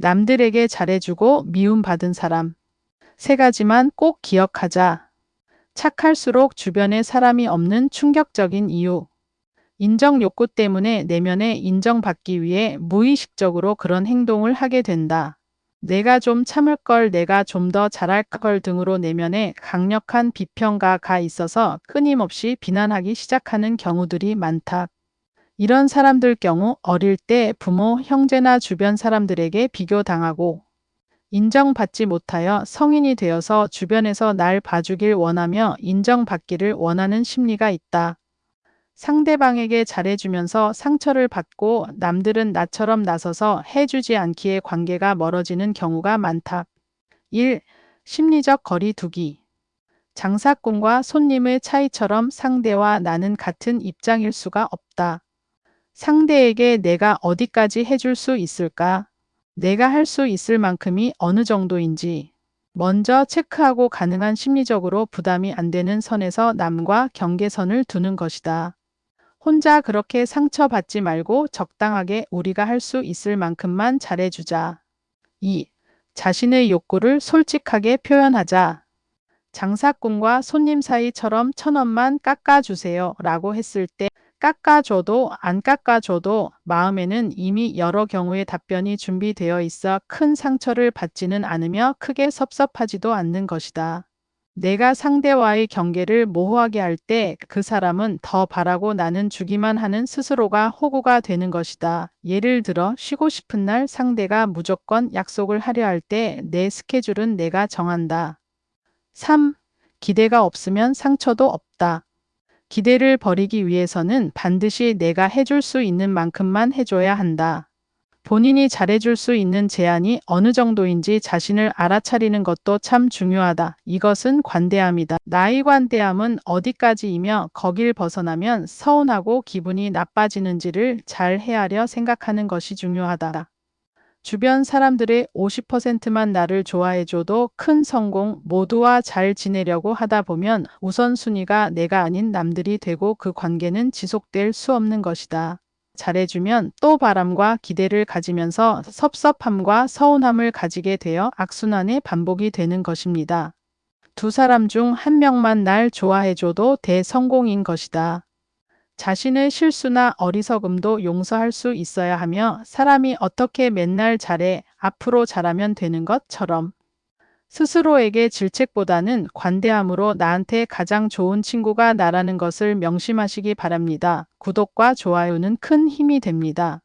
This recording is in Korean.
남들에게 잘해주고 미움받은 사람. 세 가지만 꼭 기억하자. 착할수록 주변에 사람이 없는 충격적인 이유. 인정 욕구 때문에 내면에 인정받기 위해 무의식적으로 그런 행동을 하게 된다. 내가 좀 참을 걸, 내가 좀 더 잘할 걸 등으로 내면에 강력한 비평가가 있어서 끊임없이 비난하기 시작하는 경우들이 많다. 이런 사람들 경우 어릴 때 부모, 형제나 주변 사람들에게 비교당하고 인정받지 못하여 성인이 되어서 주변에서 날 봐주길 원하며 인정받기를 원하는 심리가 있다. 상대방에게 잘해주면서 상처를 받고 남들은 나처럼 나서서 해주지 않기에 관계가 멀어지는 경우가 많다. 1. 심리적 거리 두기. 장사꾼과 손님의 차이처럼 상대와 나는 같은 입장일 수가 없다. 상대에게 내가 어디까지 해줄 수 있을까? 내가 할 수 있을 만큼이 어느 정도인지 먼저 체크하고 가능한 심리적으로 부담이 안 되는 선에서 남과 경계선을 두는 것이다. 혼자 그렇게 상처받지 말고 적당하게 우리가 할 수 있을 만큼만 잘해주자. 2. 자신의 욕구를 솔직하게 표현하자. 장사꾼과 손님 사이처럼 천 원만 깎아주세요 라고 했을 때 깎아줘도 안 깎아줘도 마음에는 이미 여러 경우의 답변이 준비되어 있어 큰 상처를 받지는 않으며 크게 섭섭하지도 않는 것이다. 내가 상대와의 경계를 모호하게 할 때 그 사람은 더 바라고 나는 주기만 하는 스스로가 호구가 되는 것이다. 예를 들어 쉬고 싶은 날 상대가 무조건 약속을 하려 할 때 내 스케줄은 내가 정한다. 3. 기대가 없으면 상처도 없다. 기대를 버리기 위해서는 반드시 내가 해줄 수 있는 만큼만 해줘야 한다. 본인이 잘해줄 수 있는 제한이 어느 정도인지 자신을 알아차리는 것도 참 중요하다. 이것은 관대함이다. 나의 관대함은 어디까지이며 거길 벗어나면 서운하고 기분이 나빠지는지를 잘 헤아려 생각하는 것이 중요하다. 주변 사람들의 50%만 나를 좋아해줘도 큰 성공, 모두와 잘 지내려고 하다 보면 우선순위가 내가 아닌 남들이 되고 그 관계는 지속될 수 없는 것이다. 잘해주면 또 바람과 기대를 가지면서 섭섭함과 서운함을 가지게 되어 악순환의 반복이 되는 것입니다. 두 사람 중 한 명만 날 좋아해줘도 대성공인 것이다. 자신의 실수나 어리석음도 용서할 수 있어야 하며 사람이 어떻게 맨날 잘해 앞으로 잘하면 되는 것처럼 스스로에게 질책보다는 관대함으로 나한테 가장 좋은 친구가 나라는 것을 명심하시기 바랍니다. 구독과 좋아요는 큰 힘이 됩니다.